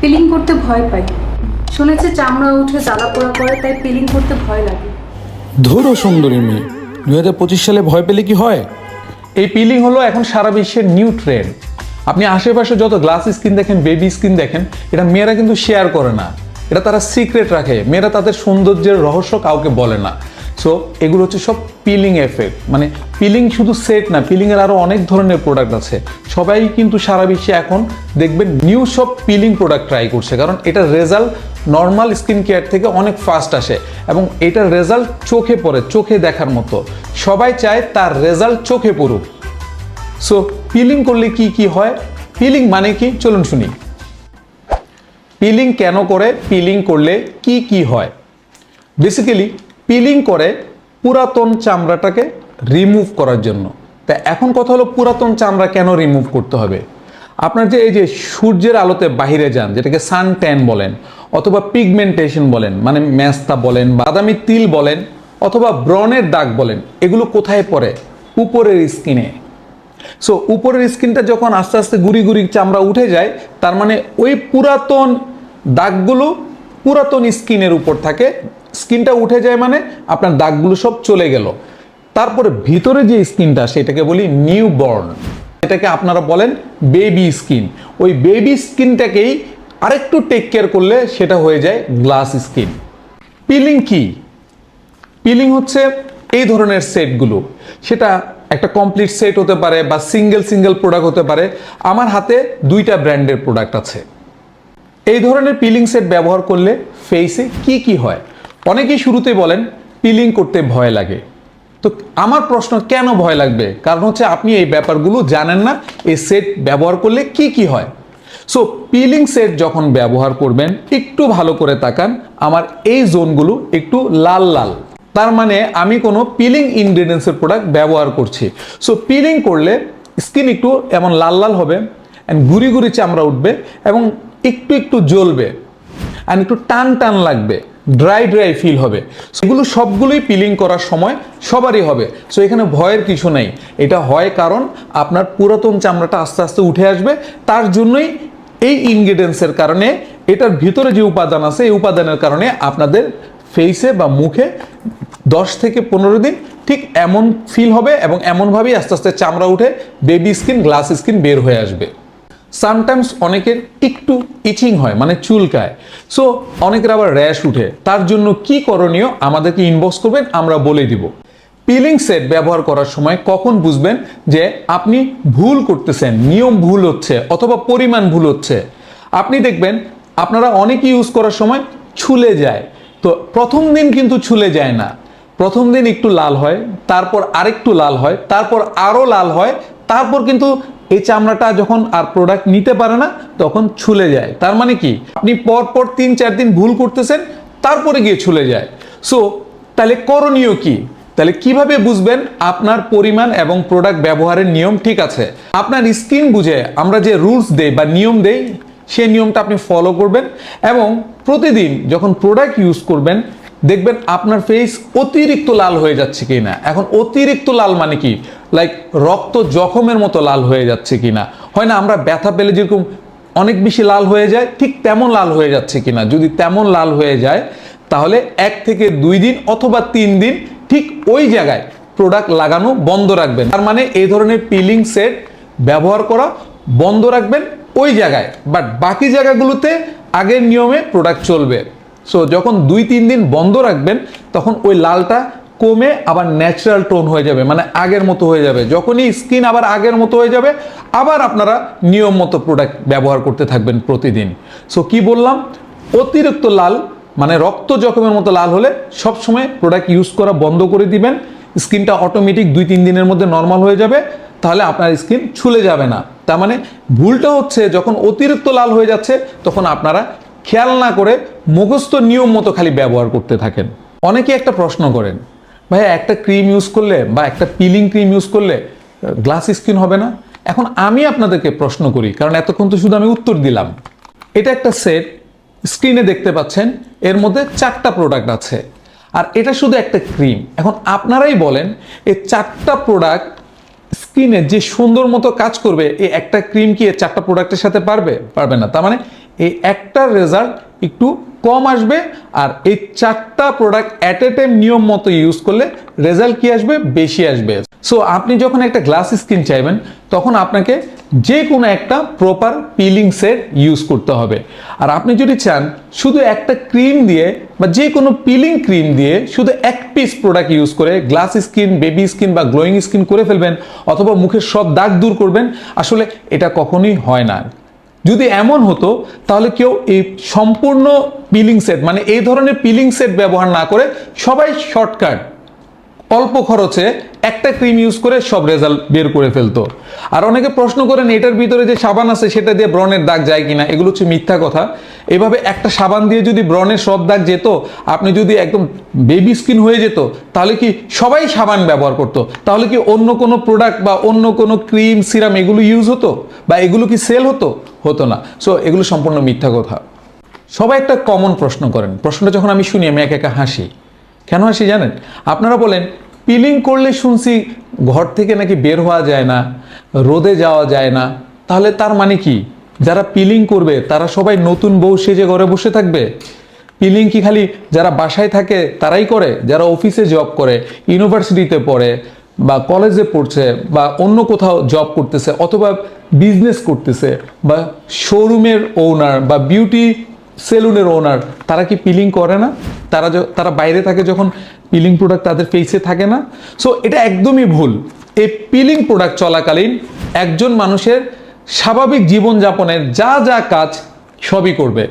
Peeling করতে ভয় পাই। শুনেছি চামড়া উঠে জ্বালা পোড়া করে তাই পিলিং করতে ভয় লাগে। ধরো সুন্দরী মেয়ে দু হাজার পঁচিশ সালে ভয় পেলে কি হয়? এই পিলিং হলো এখন সারা বিশ্বের নিউ ট্রেন্ড আপনি আশেপাশে যত গ্লাস স্কিন দেখেন বেবি স্কিন দেখেন এটা মেয়েরা কিন্তু শেয়ার করে না। এটা তারা সিক্রেট রাখে। মেয়েরা তাদের সৌন্দর্যের রহস্য কাউকে বলে না। সো এগুলো হচ্ছে সব পিলিং এফেক্ট মানে পিলিং শুধু সেট না পিলিংয়ের আরও অনেক ধরনের প্রোডাক্ট আছে। সবাই কিন্তু সারা বিশ্বে এখন দেখবেন নিউ সব পিলিং প্রোডাক্ট ট্রাই করছে, কারণ এটার রেজাল্ট নর্মাল স্কিন কেয়ার থেকে অনেক ফাস্ট আসে এবং এটার রেজাল্ট চোখে পড়ে, চোখে দেখার মতো। সবাই চায় তার রেজাল্ট চোখে পড়ুক। সো পিলিং করলে কি কি হয়? পিলিং মানে কি? চলুন শুনি। পিলিং কেন করে? পিলিং করলে কি কি হয়? বেসিক্যালি পিলিং করে পুরাতন চামড়াটাকে রিমুভ করার জন্য। তা এখন কথা হলো পুরাতন চামড়া কেন রিমুভ করতে হবে? আপনার যে এই যে সূর্যের আলোতে বাইরে যান, যেটাকে সান ট্যান বলেন, অথবা পিগমেন্টেশন বলেন মানে ম্যাস্তা বলেন, বাদামি তিল বলেন, অথবা ব্রনের দাগ বলেন, এগুলো কোথায় পড়ে? উপরের স্কিনে। সো উপরের স্কিনটা যখন আস্তে আস্তে গুড়ি গুড়ি চামড়া উঠে যায়, তার মানে ওই পুরাতন দাগগুলো পুরাতন স্কিনের উপর থাকে স্কিনটা উঠে যায় মানে আপনার দাগগুলো সব চলে গেল। তারপরে ভিতরে যে স্কিনটা, সেটাকে বলি নিউ বর্ন এটাকে আপনারা বলেন বেবি স্কিন। ওই বেবি স্কিনটাকেই আরেকটু টেক কেয়ার করলে সেটা হয়ে যায় গ্লাস স্কিন। পিলিং কি? পিলিং হচ্ছে এই ধরনের সেটগুলো। সেটা একটা কমপ্লিট সেট হতে পারে বা সিঙ্গেল সিঙ্গেল প্রোডাক্ট হতে পারে। আমার হাতে দুইটা ব্র্যান্ডের প্রোডাক্ট আছে। এই ধরনের পিলিং সেট ব্যবহার করলে ফেসে কি কি হয়? অনেকেই শুরুতে বলেন, পিলিং করতে ভয় লাগে। তো আমার প্রশ্ন, কেন ভয় লাগবে? কারণ হচ্ছে আপনি এই ব্যাপারগুলো জানেন না, এই সেট ব্যবহার করলে কি কি হয়। সো পিলিং সেট যখন ব্যবহার করবেন, একটু ভালো করে তাকান, আমার এই জোনগুলো একটু লাল লাল। তার মানে আমি কোনো পিলিং ইনগ্রেডিয়েন্টসের প্রোডাক্ট ব্যবহার করছি। সো পিলিং করলে স্কিন একটু এমন লাল লাল হবে অ্যান্ড গুড়ি গুড়ি চামড়া উঠবে, এবং একটু একটু জ্বলবে অ্যান্ড একটু টান টান লাগবে। ড্রাই ড্রাই ফিল হবে। সেগুলো সবগুলোই পিলিং করার সময় সবারই হবে। সো এখানে ভয়ের কিছু নেই। এটা হয় কারণ আপনার পুরাতন চামড়াটা আস্তে আস্তে উঠে আসবে। তার জন্যই এই ইনগ্রেডিয়েন্টসের কারণে এটার ভিতরে যে উপাদান আছে, এই উপাদানের কারণে আপনাদের ফেসে বা মুখে দশ থেকে পনেরো দিন ঠিক এমন ফিল হবে এবং এমনভাবেই আস্তে আস্তে চামড়া উঠে বেবি স্কিন গ্লাস স্কিন বের হয়ে আসবে। সামটাইমস অনেকের একটু ইচিং হয় মানে চুলকায়। সো অনেকের আবার র্যাশ উঠে। তার জন্য কি করণীয়? আমাদেরকে ইনবক্স করবেন, আমরা বলে দিব। পিলিং সেট ব্যবহার করার সময় কখন বুঝবেন যে আপনি ভুল করতেছেন, নিয়ম ভুল হচ্ছে, অথবা পরিমাণ ভুল হচ্ছে? আপনি দেখবেন, আপনারা অনেকে ইউজ করার সময় ছুলে যায়। তো প্রথম দিন কিন্তু ছুলে যায় না। প্রথম দিন একটু লাল হয়, তারপর আরেকটু লাল হয়, তারপর আরও লাল হয়, তারপর কিন্তু এই চামড়াটা যখন আর প্রোডাক্ট নিতে পারে না, তখন ছুলে যায়। তার মানে কি? আপনি পর পর তিন, চার দিন ভুল করতেছেন, তারপরে গিয়ে ছুলে যায়। সো তাহলে করণীয় কি? তাহলে কীভাবে বুঝবেন আপনার পরিমাণ এবং প্রোডাক্ট ব্যবহারের নিয়ম ঠিক আছে? আপনার স্কিন বুঝে আমরা যে রুলস দেই বা নিয়ম দেই, সেই নিয়মটা আপনি ফলো করবেন এবং প্রতিদিন যখন প্রোডাক্ট ইউজ করবেন দেখবেন আপনার ফেস অতিরিক্ত লাল হয়ে যাচ্ছে কি না এখন অতিরিক্ত লাল মানে কি? লাইক রক্ত জখমের মতো লাল হয়ে যাচ্ছে কি না হয় না, আমরা ব্যথা পেলে যেরকম অনেক বেশি লাল হয়ে যায়, ঠিক তেমন লাল হয়ে যাচ্ছে কিনা? যদি তেমন লাল হয়ে যায়, তাহলে এক থেকে দুই দিন অথবা তিন দিন ঠিক ওই জায়গায় প্রোডাক্ট লাগানো বন্ধ রাখবেন। তার মানে এই ধরনের পিলিং সেট ব্যবহার করা বন্ধ রাখবেন ওই জায়গায়। বাট বাকি জায়গাগুলোতে আগের নিয়মে প্রোডাক্ট চলবে। সো যখন দুই, তিন দিন বন্ধ রাখবেন, তখন ওই লালটা কমে আবার ন্যাচারাল টোন হয়ে যাবে মানে আগের মতো হয়ে যাবে। যখনই স্কিন আবার আগের মতো হয়ে যাবে, আবার আপনারা নিয়ম মতো প্রোডাক্ট ব্যবহার করতে থাকবেন প্রতিদিন। সো কি বললাম? অতিরিক্ত লাল মানে রক্ত জখমের মতো লাল হলে সবসময় প্রোডাক্ট ইউজ করা বন্ধ করে দিবেন। স্কিনটা অটোমেটিক দুই, তিন দিনের মধ্যে নর্মাল হয়ে যাবে, তাহলে আপনার স্কিন ছুলে যাবে না। তার মানে ভুলটা হচ্ছে যখন অতিরিক্ত লাল হয়ে যাচ্ছে, তখন আপনারা খেয়াল না করে মুখস্থ নিয়ম মতো খালি ব্যবহার করতে থাকেন। অনেকে একটা প্রশ্ন করেন ভাই একটা ক্রিম ইউজ করলে বা একটা পিলিং ক্রিম ইউজ করলে গ্লাস স্কিন হবে না? এখন আমি আপনাদেরকে প্রশ্ন করি, কারণ এতক্ষণ তো শুধু আমি উত্তর দিলাম। এটা একটা সেট স্ক্রিনে দেখতে পাচ্ছেন, এর মধ্যে চারটা প্রোডাক্ট আছে। আর এটা শুধু একটা ক্রিম এখন আপনারাই বলেন এই চারটা প্রোডাক্ট স্কিনে যে সুন্দর মতো কাজ করবে এই একটা ক্রিম কি চারটা প্রোডাক্টের সাথে পারবে? পারবে না। তার মানে এই একটার রেজাল্ট একটু কম আসবে আর এই চারটা প্রোডাক্ট অ্যাট এ টাইম নিয়ম মতো ইউজ করলে রেজাল্ট কি আসবে? বেশি আসবে। সো আপনি যখন একটা গ্লাস স্কিন চাইবেন, তখন আপনাকে যে কোনো একটা প্রপার পিলিং সেট ইউজ করতে হবে। আর আপনি যদি চান, শুধু একটা ক্রিম দিয়ে বা যে কোনো পিলিং ক্রিম দিয়ে শুধু এক পিস প্রোডাক্ট ইউজ করে গ্লাস স্কিন বেবি স্কিন বা গ্লোয়িং স্কিন করে ফেলবেন, অথবা মুখের সব দাগ দূর করবেন, আসলে এটা কখনোই হয় না। যদি এমন হতো, তাহলে কেউ এই সম্পূর্ণ পিলিং সেট মানে এই ধরনের পিলিং সেট ব্যবহার না করে সবাই শর্টকাট অল্প খরচে একটা ক্রিম ইউজ করে সব রেজাল্ট বের করে ফেলতো। আর অনেকে প্রশ্ন করেন, এটার ভিতরে যে সাবান আছে, সেটা দিয়ে ব্রণের দাগ যায় কিনা? এগুলো হচ্ছে মিথ্যা কথা। এভাবে একটা সাবান দিয়ে যদি ব্রণের সব দাগ যেত, আপনি যদি একদম বেবি স্কিন হয়ে যেত, তাহলে কি সবাই সাবান ব্যবহার করতো? তাহলে কি অন্য কোনো প্রোডাক্ট বা অন্য কোনো ক্রিম সিরাম এগুলো ইউজ হতো? বা এগুলো কি সেল হতো? হতো না। সো এগুলো সম্পূর্ণ মিথ্যা কথা। সবাই একটা কমন প্রশ্ন করেন। প্রশ্নটা যখন আমি শুনি, আমি একা একা হাসি। কেন হাসি জানেন? আপনারা বলেন পিলিং করলে শুনছি ঘর থেকে নাকি বের হওয়া যায় না, রোদে যাওয়া যায় না। তাহলে তার মানে কি? যারা পিলিং করবে, তারা সবাই নতুন বউ সেজে ঘরে বসে থাকবে? পিলিং কি খালি যারা বাসায় থাকে, তারাই করে? যারা অফিসে জব করে ইউনিভার্সিটিতে পড়ে বা কলেজে পড়ছে বা অন্য কোথাও জব করতেছে অথবা বিজনেস করতেছে বা শোরুমের ওনার বা বিউটি সেলুনের ওনার তারা কি পিলিং করে না? তারা তারা বাইরে থাকে যখন পিলিং প্রোডাক্ট তাদের ফেসে থাকে না? সো এটা একদমই ভুল। এই পিলিং প্রোডাক্ট চলাকালীন একজন মানুষের স্বাভাবিক জীবনযাপনের যা যা কাজ সবই করবে।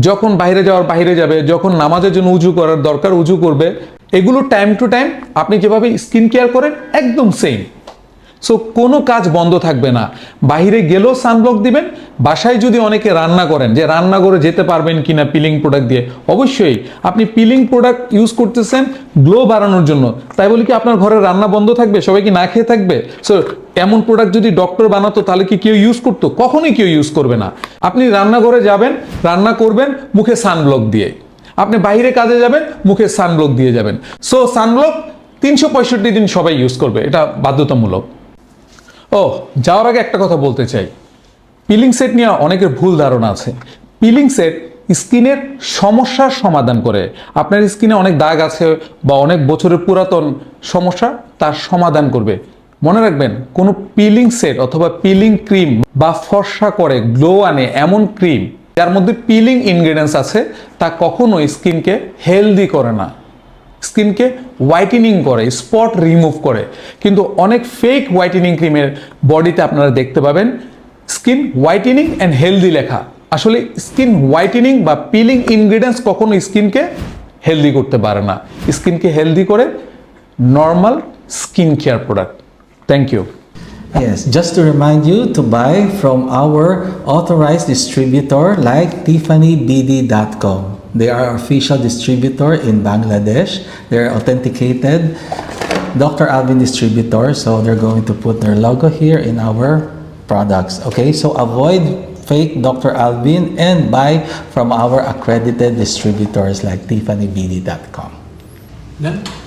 যখন বাইরে যাওয়ার বাইরে যাবে, যখন নামাজের জন্য উজু করার দরকার উজু করবে এগুলো টাইম টু টাইম আপনি যেভাবে স্কিন কেয়ার করেন, একদম সেম সো কোনো কাজ বন্ধ থাকবে না। বাইরে গেলেও সানব্লক দিবেন, বাসায় যদি অনেকে রান্না করেন, যে রান্না করে যেতে পারবেন কি না পিলিং প্রোডাক্ট দিয়ে, অবশ্যই আপনি পিলিং প্রোডাক্ট ইউজ করতেছেন গ্লো বাড়ানোর জন্য। তাই বলে কি আপনার ঘরে রান্না বন্ধ থাকবে? সবাই কি না খেয়ে থাকবে? সো এমন প্রোডাক্ট যদি ডক্টর বানাতো, তাহলে কি কেউ ইউজ করতো? কখনোই কেউ ইউজ করবে না। আপনি রান্নাঘরে যাবেন, রান্না করবেন, মুখে সানব্লক দিয়ে। আপনি বাইরে কাজে যাবেন, মুখে সানব্লক দিয়ে যাবেন। সো সানব্লক তিনশো পঁয়ষট্টি দিন সবাই ইউজ করবে, এটা বাধ্যতামূলক। ও, যাওয়ার আগে একটা কথা বলতে চাই। পিলিং সেট নিয়ে অনেকের ভুল ধারণা আছে। পিলিং সেট স্কিনের সমস্যার সমাধান করে। আপনার স্কিনে অনেক দাগ আছে বা অনেক বছরের পুরাতন সমস্যা, তার সমাধান করবে। মনে রাখবেন, কোনো পিলিং সেট অথবা পিলিং ক্রিম বা ফর্সা করে গ্লো আনে এমন ক্রিম যার মধ্যে পিলিং ইনগ্রেডিয়েন্টস আছে, তা কখনো স্কিনকে হেলদি করে না। স্কিনকে হোয়াইটেনিং করে স্পট রিমুভ করে। কিন্তু অনেক ফেক হোয়াইটেনিং ক্রিমের বডিতে আপনারা দেখতে পাবেন স্কিন হোয়াইটেনিং অ্যান্ড হেলদি লেখা। আসলে স্কিন হোয়াইটেনিং বা পিলিং ইনগ্রিডিয়েন্টস কখনো স্কিনকে হেলদি করতে পারে না। স্কিনকে হেলদি করে normal skin care product thank you Yes, just to remind you to buy from our authorized distributor like TiffanyBD.com. They are our official distributor in Bangladesh. They're authenticated Dr. Alvin distributor, so they're going to put their logo here in our products. Okay, so avoid fake Dr. Alvin and buy from our accredited distributors like TiffanyBD.com. Done?